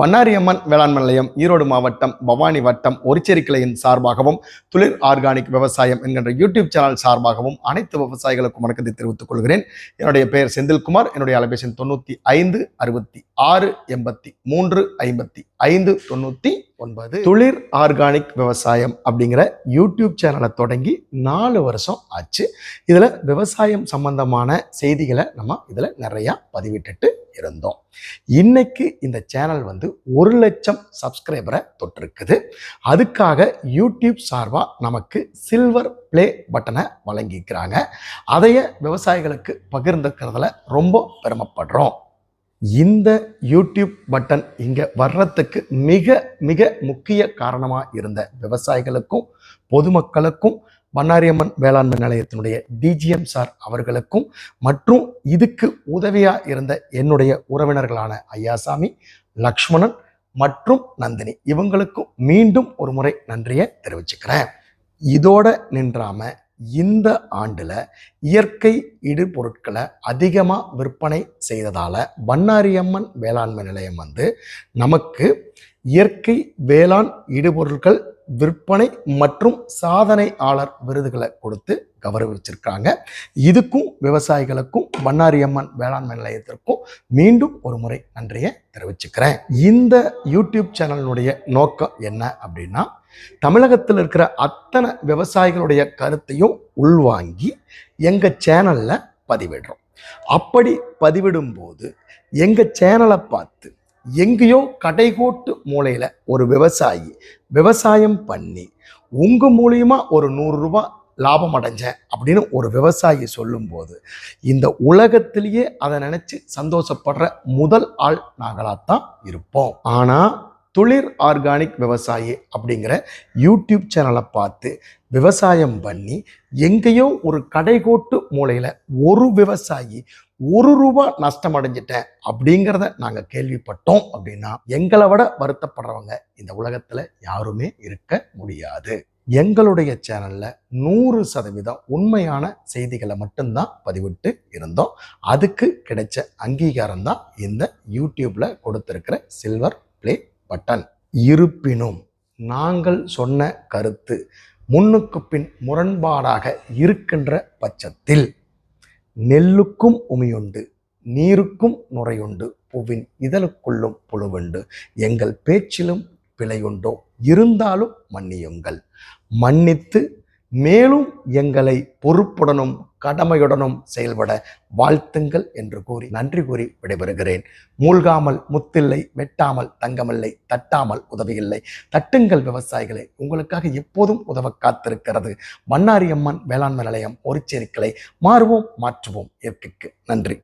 பண்ணாரி அம்மன் வேளாண்மை நிலையம் ஈரோடு மாவட்டம் பவானி வட்டம் ஒரிச்சேரி கிளையின் சார்பாகவும் துளிர் ஆர்கானிக் விவசாயம் என்கின்ற யூடியூப் சேனல் சார்பாகவும் அனைத்து விவசாயிகளுக்கும் வணக்கத்தை தெரிவித்துக் கொள்கிறேன். என்னுடைய பெயர் செந்தில்குமார் என்னுடைய அலைபேசி தொண்ணூற்றி ஐந்து அறுபத்தி ஆறு எண்பத்தி மூன்று ஐம்பத்தி ஐந்து தொண்ணூற்றி ஒன்பது. துளிர் ஆர்கானிக் விவசாயம் அப்படிங்கிற யூடியூப் சேனலை தொடங்கி நாலு வருஷம் ஆச்சு. இதில் விவசாயம் சம்பந்தமான செய்திகளை நம்ம இதில் நிறையா பதிவிட்டுட்டு இருந்தோம். இன்னைக்கு இந்த சேனல் வந்து ஒரு லட்சம் சப்ஸ்கிரைபரை தொட்டிருக்குது. அதுக்காக யூடியூப் சார்பாக நமக்கு சில்வர் ப்ளே பட்டனை வழங்கிக்கிறாங்க அதைய விவசாயிகளுக்கு பகிர்ந்துக்கிறதுல ரொம்ப பெருமைப்படுறோம். இந்த யூடியூப் பட்டன் இங்கே வர்றதுக்கு மிக மிக முக்கிய காரணமாக இருந்த விவசாயிகளுக்கும் பொதுமக்களுக்கும் பண்ணாரியம்மன் வேளாண்மை நிலையத்தினுடைய டிஜிஎம் சார் அவர்களுக்கும் மற்றும் இதுக்கு உதவியாக இருந்த என்னுடைய உறவினர்களான ஐயாசாமி லக்ஷ்மணன் மற்றும் நந்தினி. இவங்களுக்கும் மீண்டும் ஒரு முறை நன்றியை தெரிவிச்சுக்கிறேன். இதோட நின்றாம இந்த ஆண்டில் இயற்கை இடுபொருட்களை அதிகமாக விற்பனை செய்ததால் வண்ணாரியம்மன் வேளாண்மை நிலையம் வந்து நமக்கு இயற்கை வேளாண் இடுபொருட்கள் விற்பனை மற்றும் சாதனையாளர் விருதுகளை கொடுத்து கௌரவிச்சிருக்காங்க இதுக்கும் விவசாயிகளுக்கும் பண்ணாரியம்மன் வேளாண்மை நிலையத்திற்கும் மீண்டும் ஒரு முறை நன்றியை தெரிவிச்சுக்கிறேன். இந்த யூடியூப் சேனலினுடைய நோக்கம் என்ன அப்படின்னா தமிழகத்தில் இருக்கிற அத்தனை விவசாயிகளுடைய கருத்தையும் உள்வாங்கி எங்கள் சேனலில் பதிவிடுறோம். அப்படி பதிவிடும்போது எங்கள் சேனலை பார்த்து எங்கேயோ கடைகோட்டு மூலையில் ஒரு விவசாயி விவசாயம் பண்ணி உங்கள் மூலியமாக ஒரு நூறுரூபா லாபம் அடைஞ்சேன் அப்படின்னு ஒரு விவசாயி சொல்லும்போது இந்த உலகத்திலேயே அதை நினச்சி சந்தோஷப்படுற முதல் ஆள் நாங்களாக இருப்போம். ஆனால் துளிர் ஆர்கானிக் விவசாயி அப்படிங்கிற யூடியூப் சேனலை பார்த்து விவசாயம் பண்ணி எங்கேயோ ஒரு கடைகோட்டு மூலையில் ஒரு விவசாயி ஒரு ரூபா நஷ்டம் அடைஞ்சிட்டேன் அப்படிங்கிறத நாங்கள் கேள்விப்பட்டோம் அப்படின்னா எங்களை விட வருத்தப்படுறவங்க இந்த உலகத்தில் யாருமே இருக்க முடியாது. எங்களுடைய சேனலில் நூறு சதவீதம் உண்மையான செய்திகளை மட்டும்தான் பதிவிட்டு இருந்தோம். அதுக்கு கிடைச்ச அங்கீகாரம் தான் இந்த யூடியூப்பில் கொடுத்துருக்கிற சில்வர் ப்ளே பட்டன் இருப்பினும் நாங்கள் சொன்ன கருத்து முன்னுக்கு பின் முரண்பாடாக இருக்கின்ற பட்சத்தில் நெல்லுக்கும் உமியுண்டு நீருக்கும் நுரையுண்டு புவின் இதழுக்குள்ளும் புழுவுண்டு. எங்கள் பேச்சிலும் பிழையுண்டோ? இருந்தாலும் மன்னியுங்கள். மன்னித்து மேலும் எங்களை பொறுப்புடனும் கடமையுடனும் செயல்பட வாழ்த்துங்கள் என்று கூறி நன்றி கூறி விடைபெறுகிறேன். மூழ்காமல் முத்தில்லை வெட்டாமல் தங்கமில்லை தட்டாமல் உதவியில்லை. தட்டுங்கள் விவசாயிகளை உங்களுக்காக எப்போதும் உதவ காத்திருக்கிறது. மன்னாரியம்மன் வேளாண்மை நிலையம் ஒரு மாறுவோம் மாற்றுவோம் இயற்கைக்கு. நன்றி.